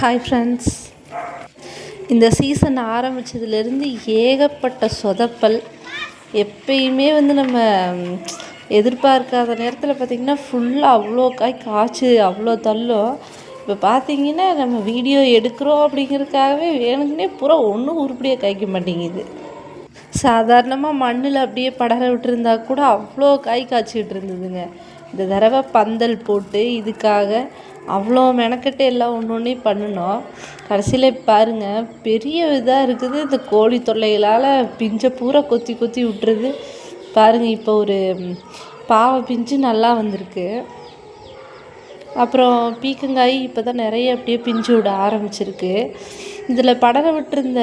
Hi friends இந்த season ஆரம்பித்ததுலேருந்து ஏகப்பட்ட சொதப்பல். எப்பயுமே வந்து நம்ம எதிர்பார்க்காத நேரத்தில் பார்த்திங்கன்னா ஃபுல்லாக அவ்வளோ காய் காய்ச்சி அவ்வளோ தள்ளும். இப்போ பார்த்தீங்கன்னா நம்ம வீடியோ எடுக்கிறோம் அப்படிங்கிறதுக்காகவே வேணுங்கன்னே பூரா ஒன்றும் உருப்படியாக காய்க்க மாட்டேங்குது. சாதாரணமாக மண்ணில் அப்படியே படர விட்டுருந்தா கூட அவ்வளோ காய் காய்ச்சிக்கிட்டு இருந்ததுங்க. இந்த தடவை பந்தல் போட்டு இதுக்காக அவ்வளோ மெனக்கெட்டு எல்லாம் ஒன்று ஒன்றையும் பண்ணினோம். கடைசியில் பாருங்கள் பெரிய இதாக இருக்குது. இந்த கோழி தொல்லைகளால் பிஞ்சை பூரா கொத்தி கொத்தி விட்டுருது. பாருங்க இப்போ ஒரு பாவை பிஞ்சு நல்லா வந்திருக்கு. அப்புறம் பீக்கங்காய் இப்போ தான் நிறைய அப்படியே பிஞ்சு விட ஆரம்பிச்சிருக்கு. இதில் படர விட்டுருந்த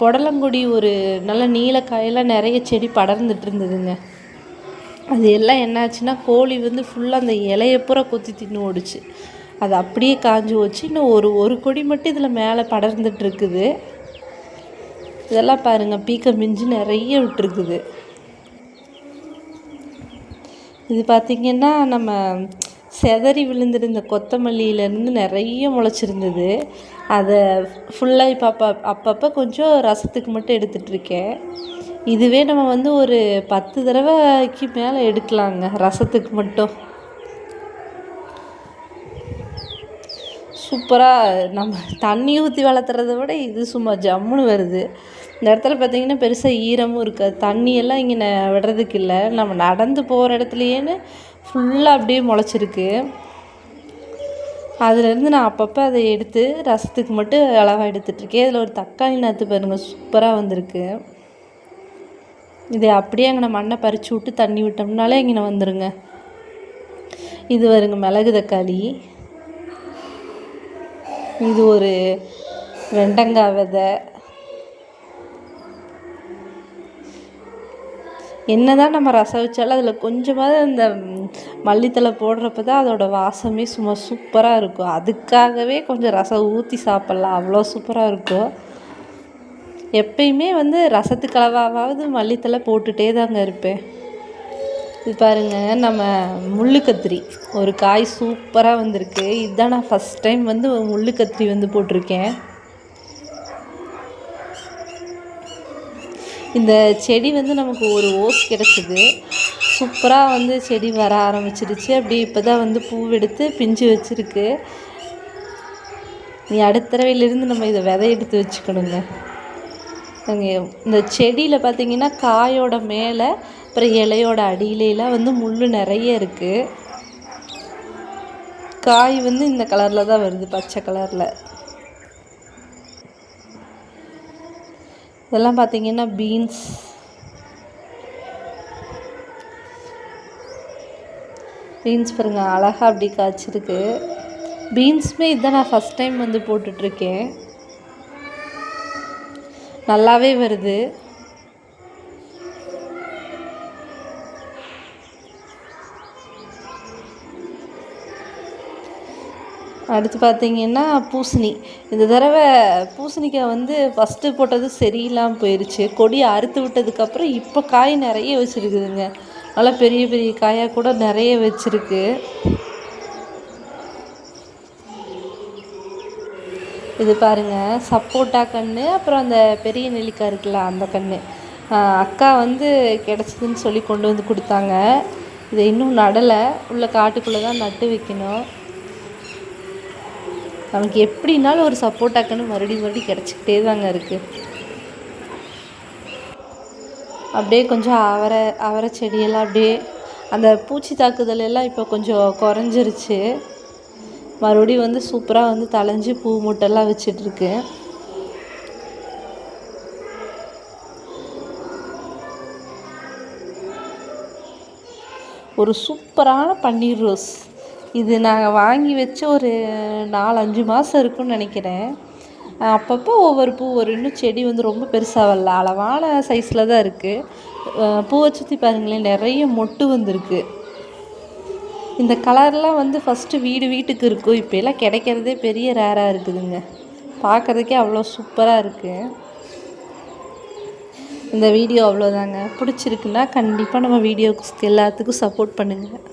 புடலங்கொடி ஒரு நல்ல நீலக்காயெல்லாம் நிறைய செடி படர்ந்துட்டு இருந்ததுங்க. அது எல்லாம் என்னாச்சுன்னா கோழி வந்து ஃபுல்லாக அந்த இலைய பூரா கொத்தி தின்னு ஓடுச்சு. அது அப்படியே காஞ்சி போச்சு. இன்னும் ஒரு ஒரு கொடி மட்டும் இதில் மேலே படர்ந்துட்டுருக்குது. இதெல்லாம் பாருங்கள் பீக்க மிஞ்சு நிறைய விட்டுருக்குது. இது பார்த்திங்கன்னா நம்ம செதறி விழுந்திருந்த கொத்தமல்லியிலேருந்து நிறைய முளைச்சிருந்தது. அதை ஃபுல்லாக இப்போ அப்போ அப்பப்போ கொஞ்சம் ரசத்துக்கு மட்டும் எடுத்துகிட்ருக்கேன் இதுவே நம்ம வந்து ஒரு பத்து தடவைக்கு மேலே எடுக்கலாங்க ரசத்துக்கு மட்டும். சூப்பராக நம்ம தண்ணி ஊற்றி வளர்த்துறத விட இது சும்மா ஜம்முன்னு வருது. இந்த இடத்துல பார்த்தீங்கன்னா பெருசாக ஈரமும் இருக்காது. தண்ணியெல்லாம் இங்கே ந- விடுறதுக்கு இல்லை. நம்ம நடந்து போகிற இடத்துலையேன்னு ஃபுல்லாக அப்படியே முளைச்சிருக்கு. அதுலேருந்து நான் அப்பப்போ அதை எடுத்து ரசத்துக்கு மட்டும் அளவாக எடுத்துகிட்ருக்கேன் இதில் ஒரு தக்காளி நாற்று பாருங்கள் சூப்பராக வந்திருக்கு. இதை அப்படியே அங்கே மண்ணை பறித்து விட்டு தண்ணி விட்டோம்னாலே இங்கே வந்துடுங்க இது வருங்க மிளகு தக்காளி. இது ஒரு வெண்டங்காய் விதை. என்னதான் நம்ம ரசம் வச்சாலும் அதில் கொஞ்சமாவது அந்த மல்லித்தலை மல்லித்தழை போடுறப்ப தான் அதோட வாசமே சும்மா சூப்பராக இருக்கும். அதுக்காகவே கொஞ்சம் ரசம் ஊற்றி சாப்பிட்லாம். அவ்வளோ சூப்பராக இருக்கும். எப்பயுமே வந்து ரசத்துக்கு அளவாவது மல்லித்தழை போட்டுகிட்டே தாங்க இருப்பேன். இது பாருங்க நம்ம முள்ளு கத்திரி ஒரு காய் சூப்பராக வந்திருக்கு. இதுதான் நான் ஃபஸ்ட் டைம் வந்து முள்ளு கத்திரி வந்து போட்டிருக்கேன். இந்த செடி வந்து நமக்கு ஒரு ஓஸ் கிடச்சிது. சூப்பராக வந்து செடி வர ஆரம்பிச்சிருச்சு. அப்படி இப்போ தான் வந்து பூவெடுத்து பிஞ்சு வச்சுருக்கு. நீ அடுத்த தடவையிலேருந்து நம்ம இதை விதை எடுத்து வச்சுக்கணுங்க. இந்த செடியில் பார்த்தீங்கன்னா காயோட மேலே அப்புறம் இலையோட அடியிலலாம் வந்து முள் நிறைய இருக்குது காய் வந்து இந்த கலரில் தான் வருது பச்சை கலரில். இதெல்லாம் பார்த்தீங்கன்னா பீன்ஸ். பீன்ஸ் பாருங்க அழகாக அப்படி காய்ச்சிருக்கு. பீன்ஸுமே இதான் நான் ஃபஸ்ட் டைம் வந்து போட்டுட்ருக்கேன் நல்லாவே வருது. அடுத்து பார்த்தீங்கன்னா பூசணி. இந்த தடவை பூசணிக்காய் வந்து ஃபஸ்ட்டு போட்டது சரியில்லாமல் போயிடுச்சு கொடியை அறுத்து விட்டதுக்கப்புறம் இப்போ காய் நிறைய வச்சுருக்குதுங்க. நல்லா பெரிய பெரிய காயாக கூட நிறைய வச்சுருக்கு. இது பாருங்க சப்போட்டா கன்று அப்புறம் அந்த பெரிய நெல்லிக்காய் இருக்குல்ல அந்த கன்று அக்கா வந்து கிடச்சிதுன்னு சொல்லி கொண்டு வந்து கொடுத்தாங்க. இதை இன்னும் நடலை உள்ள காட்டுக்குள்ளே தான் நட்டு வைக்கணும். நமக்கு எப்படினாலும் ஒரு சப்போட்டா கன்று மறுபடியும் மறுபடியும் கிடச்சிக்கிட்டே தாங்க இருக்குது அப்படியே கொஞ்சம் அவரை அவரை செடியெல்லாம் அப்படியே அந்த பூச்சி தாக்குதல் எல்லாம் இப்போ கொஞ்சம் குறைஞ்சிருச்சு. மறுபடியும் வந்து சூப்பராக வந்து தலைஞ்சி பூ மூட்டெல்லாம் வச்சிட்ருக்கு. ஒரு சூப்பரான பன்னீர் ரோஸ். இது நாங்கள் வாங்கி வச்சு ஒரு நாலு அஞ்சு மாதம் இருக்குன்னு நினைக்கிறேன். அப்பப்போ ஒவ்வொரு பூ ஒரு இன்னும் செடி வந்து ரொம்ப பெருசாக வரல. அளவான சைஸில் தான் இருக்குது பூவை சுற்றி பாருங்களேன் நிறைய மொட்டு வந்திருக்கு. இந்த கலர்லாம் வந்து ஃபஸ்ட்டு வீடு வீட்டுக்கு இருக்கும். இப்போ எல்லாம் கிடைக்கிறதே பெரிய ரேராக இருக்குதுங்க. பார்க்குறதுக்கே அவ்வளோ சூப்பராக இருக்குது இந்த வீடியோ அவ்வளோதாங்க. பிடிச்சிருக்குன்னா கண்டிப்பாக நம்ம வீடியோக்கு எல்லாத்துக்கும் சப்போர்ட் பண்ணுங்கள்